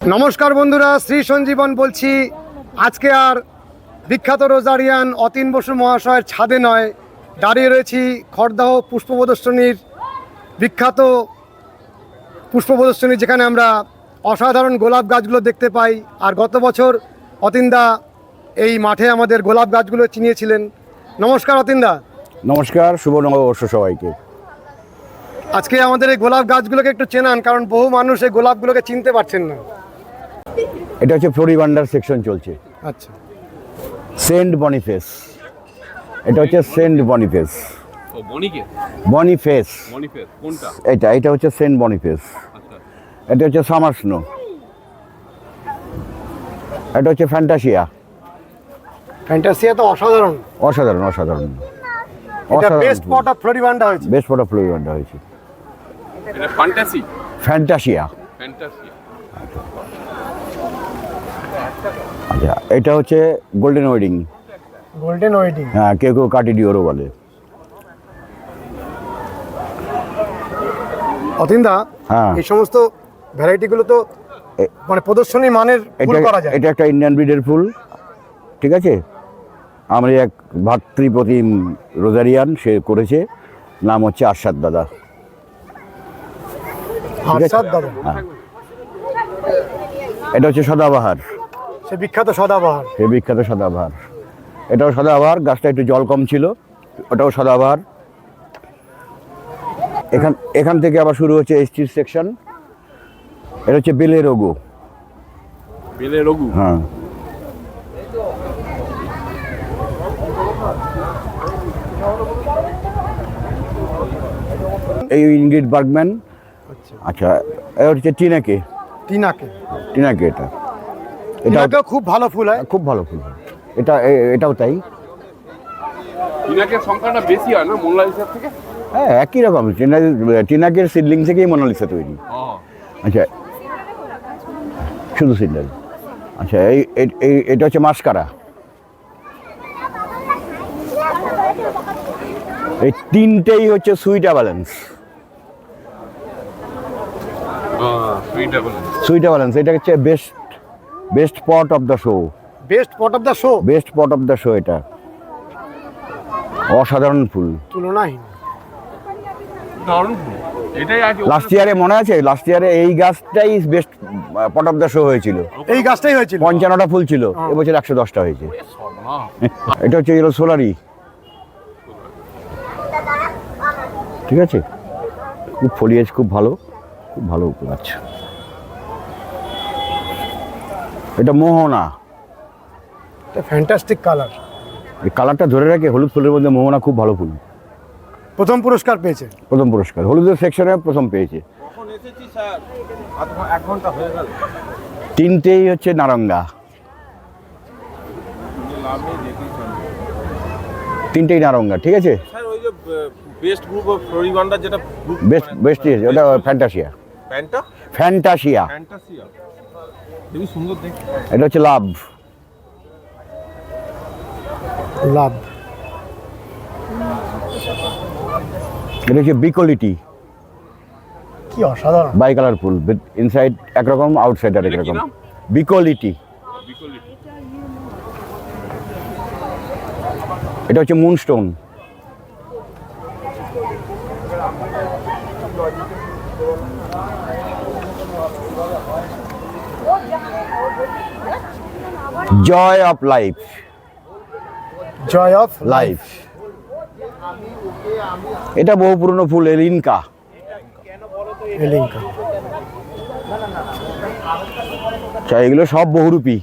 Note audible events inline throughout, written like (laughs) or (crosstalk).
নমস্কার বন্ধুরা শ্রী সঞ্জীবন বলছি। আজকে আর বিখ্যাত রোজারিয়ান অতীন বসু মহাশয়ের ছাদে নয় দাঁড়িয়ে রয়েছি খড়দাহ পুষ্প প্রদর্শনীর বিখ্যাত পুষ্প প্রদর্শনী যেখানে আমরা অসাধারণ গোলাপ গাছগুলো দেখতে পাই। আর গত বছর অতীনদা এই মাঠে আমাদের গোলাপ গাছগুলো চিনিয়েছিলেন। নমস্কার অতীনদা। নমস্কার শুভ নববর্ষ সবাইকে। আজকে আমাদের এই গোলাপ গাছগুলোকে একটু চেনান কারণ বহু মানুষ এই গোলাপগুলোকে চিনতে পারছেন না। এটা হচ্ছে ফ্লোরিবান্ডার সেকশন চলছে। আচ্ছা। Saint Boniface. এটা হচ্ছে সেন্ট বনিফেস। ও বনিকে? বনিফেস। এটা এটা হচ্ছে সেন্ট বনিফেস। আচ্ছা। এটা হচ্ছে সামার স্নো এটা হচ্ছে ফ্যান্টাসিয়া। ফ্যান্টাসিয়া তো অসাধারণ। অসাধারণ অসাধারণ। বেস্ট স্পট অফ ফ্লোরিবান্ডা হয়েছে। বেস্ট ফটো ফ্লোরিবান্ডা হয়েছে। Fantasy Fantasia. ফ্যান্টাসিয়া আচ্ছা এটা হচ্ছে গোল্ডেন ওয়েডিং গোল্ডেন ওয়েডিং হ্যাঁ কেউ কেউ কাটিডিওরও বলে। অতীনদা হ্যাঁ। এই সমস্ত ভ্যারাইটিগুলো তো মানে প্রদর্শনী মানের ফুল এটা করা যায়। এটা একটা ইন্ডিয়ান ব্রিডের ফুল ঠিক আছে? আমার এক ভাতৃপ্রতিম রোজারিয়ান সে করেছে। নাম হচ্ছে আরশাদ দাদা। আরশাদ দাদা। হ্যাঁ। এটা হচ্ছে সদাবাহার। সে বিখ্যাত সদাবাহার। সে বিখ্যাত সদাবাহার। এটাও সদাবাহার গাছটা একটু জল কম ছিল ওটাও সদাবাহার। এখান এখান থেকে আবার শুরু হচ্ছে এসটির সেকশন। এটা হচ্ছে বেলের ওগো বেলে রঘু? হ্যাঁ। এই ইনগ্রিড বার্গম্যান। আচ্ছা। আচ্ছা এ হচ্ছে টিনাকে। টিনাকে। টিনাকে এটা। এটা খুব ভালো ফুল হয়। খুব ভালো ফুল এটা এটাও তাই। ইনাকের সংখ্যাটা বেশি হয় না মোনালিসার থেকে? হ্যাঁ একই রকম। টিনা টিনাকের সিডলিং থেকেই মোনালিসা তৈরি। আচ্ছা শুধু সিডলিং। আচ্ছা এই এই- এটা হচ্ছে মাস্কারা। এই তিনটেই হচ্ছে সুইটা ব্যালেন্স সুইট অ্যাপল সুইটা ব্যালেন্স এটা হচ্ছে best best pot of the show best pot of the show best pot of the show এটা। অসাধারণ ফুল। তুলনাহীন। দারুণ ফুল। এটাই লাস্ট ইয়ারে মনে আছে? লাস্ট ইয়ারে এই গাছটাই best pot of the show হয়েছিল। এই গাছটাই হয়েছিল? পঞ্চান্নটা ফুল ছিল। এবছর একশো দশটা হয়েছে। (laughs) এটা হচ্ছে এগুলো সোলারি ঠিক আছে? খুব ফলিয়েজ খুব ভালো। খুব ভালো গাছ। এটা মোহনা। এটা ফ্যান্টাস্টিক কালার এই কালারটা ধরে রাখে হলুদ ফুলের মধ্যে মোহনা খুব ভালো ফুল। প্রথম পুরস্কার পেয়েছে। প্রথম পুরস্কার। হলুদের সেকশনে প্রথম পেয়েছে। তিনটেই হচ্ছে নারঙ্গা। তিনটেই নারঙ্গা ঠিক আছে? স্যার ওই বেস্ট গ্রুপ অফ ফ্লোরিবান্ডার যেটা বেস্ট বেস্ট ওটা ফ্যান্টাসিয়া ফ্যান্টাসিয়া ফ্যান্টাসিয়া এটা হচ্ছে লাভ। লাভ। এটা হচ্ছে বিকোলিটি। কি অসাধারণ। বাই কালার ফুল ইনসাইড একরকম আউটসাইড আর একরকম? বিকোলিটি। এটা হচ্ছে Moonstone. Joy of Life Joy of Life এটা বহু পুরনো ফুল এলিনকা। আচ্ছা এগুলো সব বহুরূপী।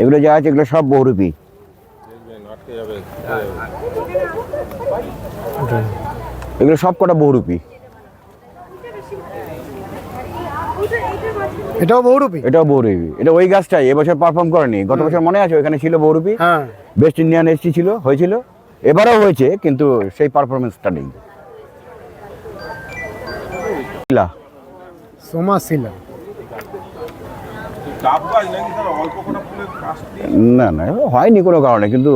এগুলো যা আছে এগুলো সব বহুরূপী। এগুলো সব কটা বহুরূপী। এটাও বহুরূপী? এটাও বহুরূপী। এটা ওই গাছটাই এবছর পারফর্ম করেনি। গত বছর মনে আছে ওখানে ছিল বহুরূপী? হ্যাঁ। বেস্ট ইন্ডিয়ান এসটি ছিল হয়েছিল। এবারও হয়েছে কিন্তু সেই পারফরমেন্সটা নেই। সোমাশিলা না না হয়নি কোনো কারণে কিন্তু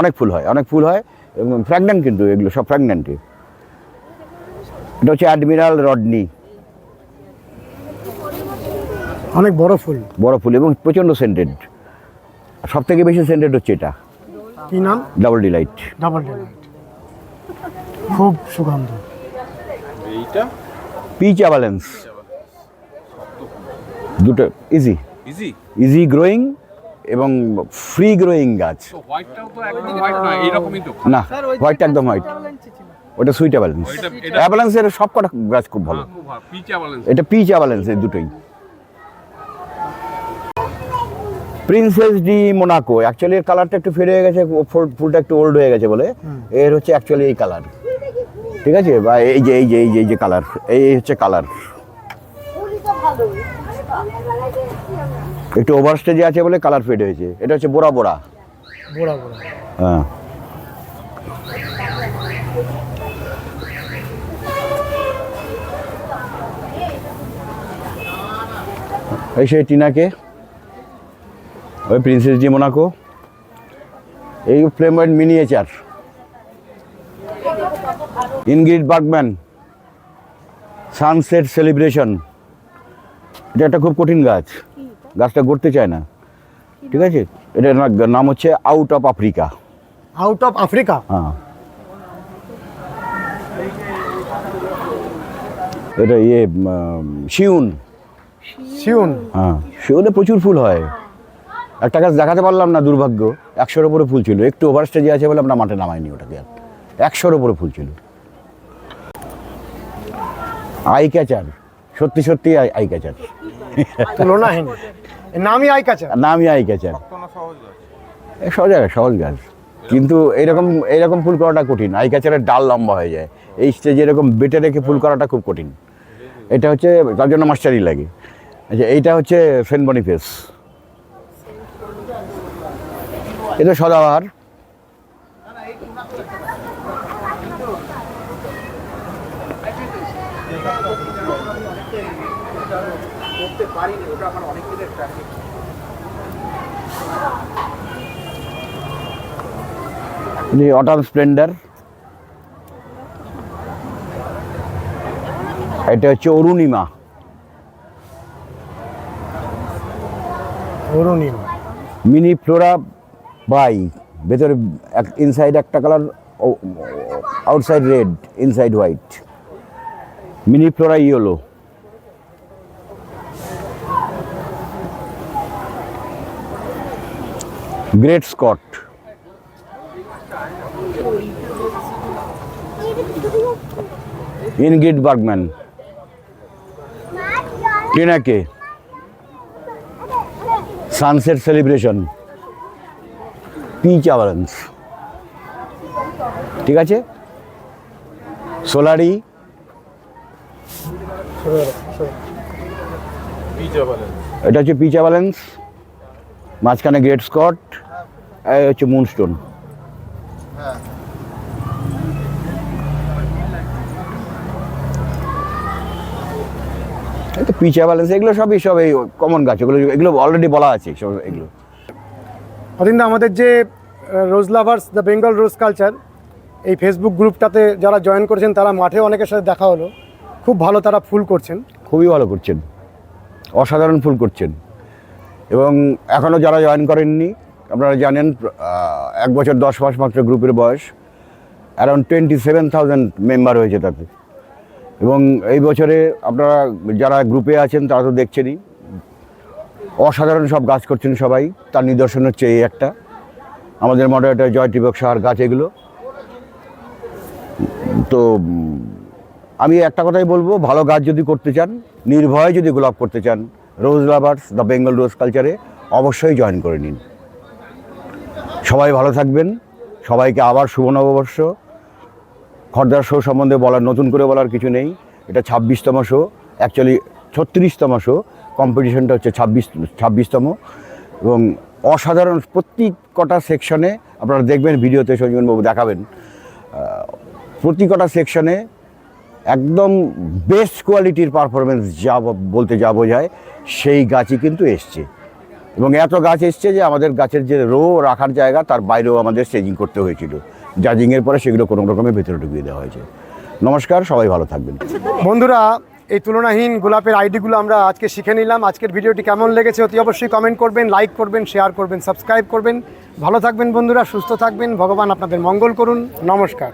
অনেক ফুল হয় অনেক ফুল হয় এবং ফ্র্যাগনেন্ট কিন্তু এগুলো সব ফ্র্যাগনেন্টই এটা হচ্ছে অ্যাডমিরাল রডনি অনেক বড় ফুল। বড় ফুল এবং প্রচণ্ড সেন্টেড সব থেকে বেশি সেন্টেড হচ্ছে এটা। কি নাম? ডাবল ডিলাইট ডাবল ডেলাইট খুব সুগন্ধ। এইটা? পিচ অ্যাভালেন্স দুটো ইজি ইজি ইজি গ্রোয়িং এবং ফ্রি গ্রোয়িং গাছ। হোয়াইটটাও তো একদম হোয়াইট নয় এইরকমই তো। না হোয়াইট একদম হোয়াইট ওটা সুইট অ্যাভালেন্স অ্যাভালেন্সের সব কটা গাছ খুব ভালো। খুব ভালো। পিচা বলেন এটা পিচ অ্যাভালেন্স এই দুটোই। প্রিন্সেস ডি মোনাকো অ্যাকচুয়ালি এর কালারটা একটু ফেড হয়ে গেছে ফুলটা একটু ওল্ড হয়ে গেছে বলে। এর হচ্ছে অ্যাকচুয়ালি এই কালার ঠিক আছে? বা এই যে এই যে এই যে এই যে কালার এই হচ্ছে কালার একটু ওভার স্টেজে আছে বলে কালার ফেড হয়েছে। এটা হচ্ছে বোরা বোরা বোড়া বোড়া হ্যাঁ। এই সেই টিনাকে। ওই প্রিন্সেস ডি মোনাকো। এই ফ্লেমওয়েড miniature Ingrid Bergman Sunset Celebration এটা একটা খুব কঠিন গাছ। গাছটা গড়তে চায় না। ঠিক আছে? এটার নাম হচ্ছে Out of Africa Out of Africa হ্যাঁ। এটা ইয়ে শিউন। শিউন। হ্যাঁ। শিউনে প্রচুর ফুল হয়। একটা গাছ দেখাতে পারলাম না দুর্ভাগ্য। একশোর ওপরে ফুল ছিল। একটু ওভার স্টেজে আছে বলে আমরা মাঠে নামাইনি ওটাকে আর। একশোর ওপরে ফুল ছিল। আই ক্যাচার সত্যি সত্যি আই ক্যাচার তুলনাহীন নামই আই কাছে নামই আই ক্যাচার সহজ গাছ সহজ সহজ গাছ। কিন্তু এইরকম এইরকম ফুল করাটা কঠিন। আই ক্যাচারের ডাল লম্বা হয়ে যায়। এই স্টেজে এরকম বেটে রেখে ফুল করাটা খুব কঠিন। এটা হচ্ছে তার জন্য মাস্টারি লাগে। আচ্ছা এইটা হচ্ছে সেন্ট বনিফেস এটা সদাবার অটাম স্প্লেন্ডার। এটা হচ্ছে Arunima. Arunima. Mini Flora by ভেতরে এক ইনসাইড একটা colour outside red inside white mini flora yellow Great Scott Ingrid Bergman Tineke Sunset Celebration Peach Avalanche ঠিক আছে? সোলারি। এটা হচ্ছে পিচ অ্যাভালেন্স মাঝখানে গ্রেট স্কট। এই হচ্ছে মুনস্টোন। এই তো পিচ এগুলো সবই সব এই কমন গাছ। এগুলো এগুলো অলরেডি বলা আছে, সব এগুলো। অরিন্দা, আমাদের যে Rose Lovers, the Bengal Rose Culture, এই ফেসবুক গ্রুপটাতে যারা জয়েন করেছেন, তারা মাঠে অনেকের সাথে দেখা হলো। খুব ভালো তারা ফুল করছেন। খুবই ভালো করছেন। অসাধারণ ফুল করছেন। এবং এখনও যারা জয়েন করেননি, আপনারা জানেন এক বছর দশ মাস মাত্র গ্রুপের বয়স। Around twenty seven thousand member হয়েছে তাতে। এবং এই বছরে আপনারা যারা গ্রুপে আছেন, তারা তো দেখছেনই। অসাধারণ সব গাছ করছেন সবাই। তার নিদর্শন হচ্ছে এই একটা। আমাদের মডারেটার জয় টিবক সাহার গাছ এগুলো। তো, আমি একটা কথাই বলব, ভালো গাছ যদি করতে চান, নির্ভয়ে যদি গোলাপ করতে চান Rose Lovers the Bengal Rose কালচারে অবশ্যই জয়েন করে নিন। সবাই ভালো থাকবেন। সবাইকে আবার শুভ নববর্ষ। খর্দার শো সম্বন্ধে বলার, নতুন করে বলার কিছু নেই। এটা ছাব্বিশতম শো অ্যাকচুয়ালি ছত্রিশতম শো কম্পিটিশনটা হচ্ছে ছাব্বিশ, ছাব্বিশতম এবং অসাধারণ প্রত্যেক কটা সেকশনে আপনারা দেখবেন ভিডিওতে সঞ্জীবনবাবু দেখাবেন প্রতি কটা সেকশনে একদম বেস্ট কোয়ালিটির পারফরমেন্স যা বলতে যা বোঝায় সেই গাছই কিন্তু এসছে। এবং এত গাছ এসছে যে আমাদের গাছের যে রো রাখার জায়গা তার বাইরেও আমাদের স্টেজিং করতে হয়েছিল। জাজিংয়ের পরে সেগুলো কোনো রকমের ভেতরে ঢুকিয়ে দেওয়া হয়েছে। নমস্কার, সবাই ভালো থাকবেন। বন্ধুরা এই তুলনাহীন গোলাপের আইডিগুলো আমরা আজকে শিখে নিলাম। আজকের ভিডিওটি কেমন লেগেছে অতি অবশ্যই কমেন্ট করবেন লাইক করবেন শেয়ার করবেন সাবস্ক্রাইব করবেন। ভালো থাকবেন বন্ধুরা, সুস্থ থাকবেন। ভগবান আপনাদের মঙ্গল করুন। নমস্কার।